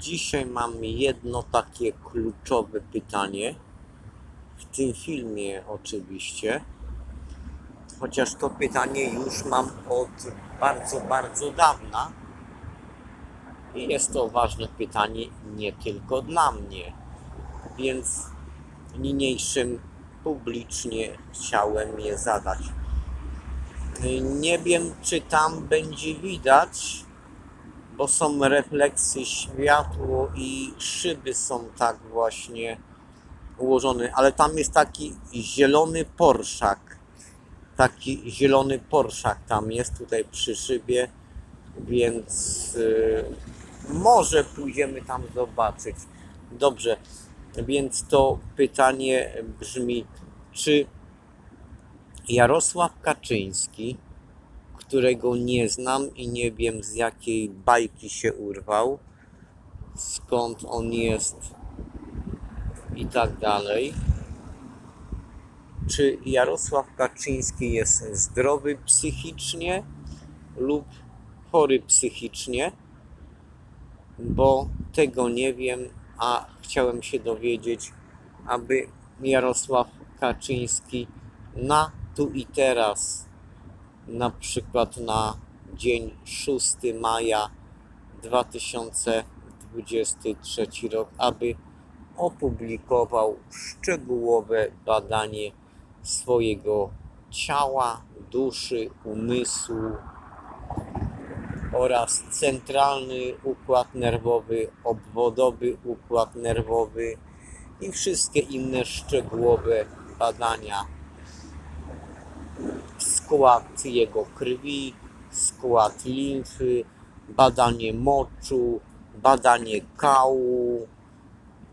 Dzisiaj mam jedno takie kluczowe pytanie. W tym filmie oczywiście. Chociaż to pytanie już mam od bardzo, bardzo dawna. I jest to ważne pytanie nie tylko dla mnie. Więc niniejszym publicznie chciałem je zadać. Nie wiem, czy tam będzie widać, bo są refleksy światło i szyby są tak właśnie ułożone, ale tam jest taki zielony porszak. Taki zielony porszak tam jest tutaj przy szybie, więc y, może pójdziemy tam zobaczyć. Dobrze, więc to pytanie brzmi, czy Jarosław Kaczyński, którego nie znam i nie wiem z jakiej bajki się urwał, skąd on jest i tak dalej. Czy Jarosław Kaczyński jest zdrowy psychicznie lub chory psychicznie? Bo tego nie wiem, a chciałem się dowiedzieć, aby Jarosław Kaczyński na tu i teraz, na przykład na dzień 6 maja 2023 rok, aby opublikował szczegółowe badanie swojego ciała, duszy, umysłu oraz centralny układ nerwowy, obwodowy układ nerwowy i wszystkie inne szczegółowe badania skład jego krwi, skład limfy, badanie moczu, badanie kału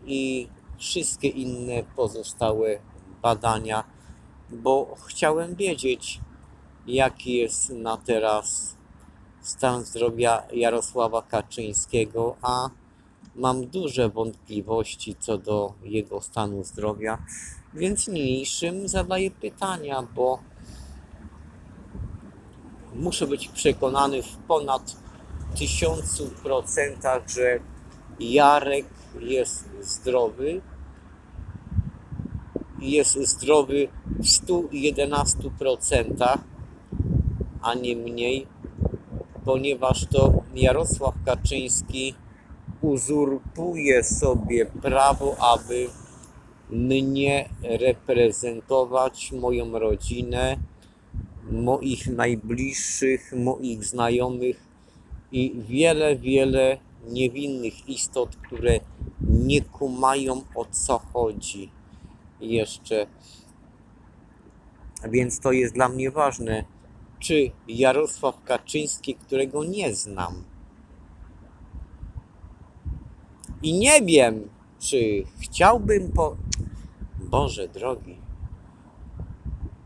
i wszystkie inne pozostałe badania, bo chciałem wiedzieć, jaki jest na teraz stan zdrowia Jarosława Kaczyńskiego, a mam duże wątpliwości co do jego stanu zdrowia, więc niniejszym zadaję pytania, bo muszę być przekonany w ponad tysiącu procentach, że Jarek jest zdrowy. Jest zdrowy w 111%, a nie mniej, ponieważ to Jarosław Kaczyński uzurpuje sobie prawo, aby mnie reprezentować, moją rodzinę, moich najbliższych, moich znajomych i wiele, wiele niewinnych istot, które nie kumają o co chodzi jeszcze. Więc to jest dla mnie ważne, czy Jarosław Kaczyński, którego nie znam. I nie wiem, czy chciałbym po. Boże drogi,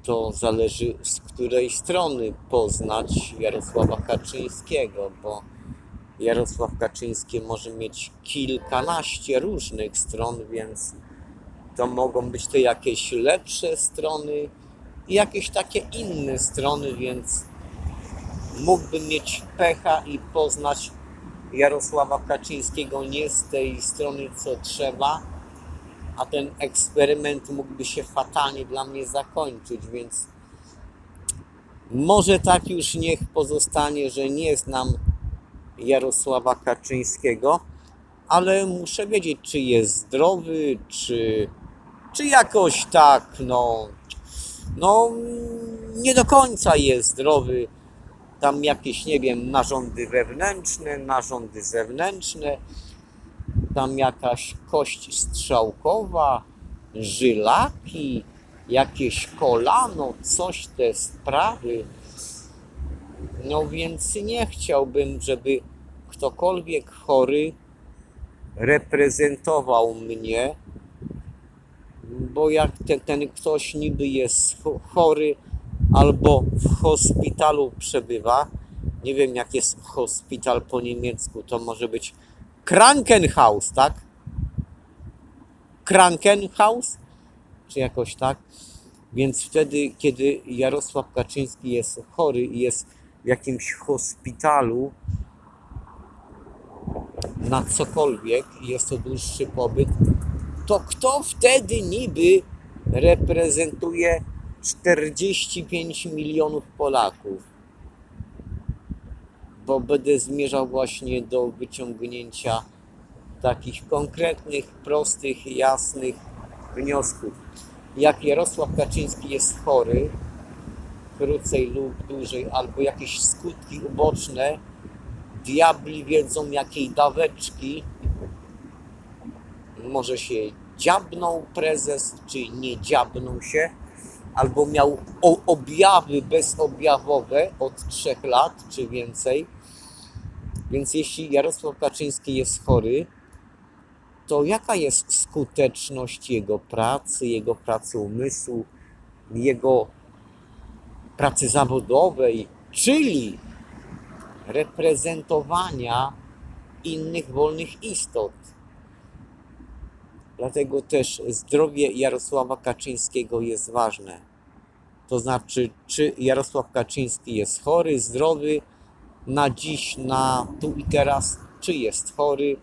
to zależy z której strony poznać Jarosława Kaczyńskiego, bo Jarosław Kaczyński może mieć kilkanaście różnych stron, więc to mogą być te jakieś lepsze strony i jakieś takie inne strony, więc mógłbym mieć pecha i poznać Jarosława Kaczyńskiego nie z tej strony, co trzeba, a ten eksperyment mógłby się fatalnie dla mnie zakończyć, więc może tak już niech pozostanie, że nie znam Jarosława Kaczyńskiego, ale muszę wiedzieć, czy jest zdrowy, czy, czy jakoś tak, no, no, nie do końca jest zdrowy. Tam jakieś, nie wiem, narządy wewnętrzne, narządy zewnętrzne, tam jakaś kość strzałkowa, żylaki, jakieś kolano, coś te sprawy. No więc nie chciałbym, żeby ktokolwiek chory reprezentował mnie, bo jak ten, ten ktoś niby jest cho- chory albo w hospitalu przebywa, nie wiem jak jest hospital po niemiecku, to może być Krankenhaus, tak? Krankenhaus? Czy jakoś tak? Więc wtedy, kiedy Jarosław Kaczyński jest chory i jest w jakimś hospitalu, na cokolwiek, jest to dłuższy pobyt, to kto wtedy niby reprezentuje 45 milionów Polaków? Bo będę zmierzał właśnie do wyciągnięcia takich konkretnych, prostych, jasnych wniosków. Jak Jarosław Kaczyński jest chory, krócej lub dłużej, albo jakieś skutki uboczne, diabli wiedzą jakiej daweczki, może się dziabnął prezes, czy nie dziabnął się, albo miał objawy bezobjawowe od trzech lat, czy więcej. Więc jeśli Jarosław Kaczyński jest chory, to jaka jest skuteczność jego pracy, jego pracy umysłu, jego pracy zawodowej, czyli reprezentowania innych wolnych istot. Dlatego też zdrowie Jarosława Kaczyńskiego jest ważne. To znaczy, czy Jarosław Kaczyński jest chory, zdrowy na dziś, na tu i teraz, czy jest chory,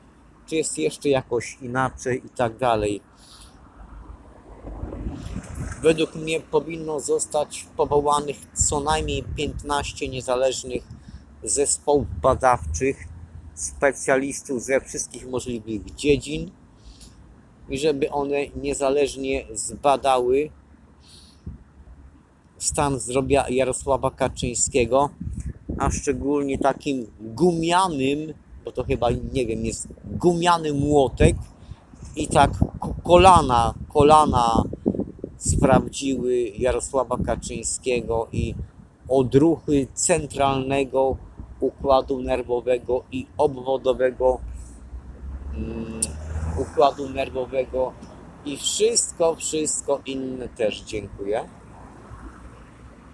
czy jest jeszcze jakoś inaczej i tak dalej. Według mnie powinno zostać powołanych co najmniej 15 niezależnych zespołów badawczych, specjalistów ze wszystkich możliwych dziedzin i żeby one niezależnie zbadały stan zdrowia Jarosława Kaczyńskiego, a szczególnie takim gumianym, bo to chyba nie wiem, jest gumiany młotek i tak ko- kolana, kolana sprawdziły Jarosława Kaczyńskiego i odruchy centralnego układu nerwowego i obwodowego mm, układu nerwowego i wszystko, wszystko inne też dziękuję.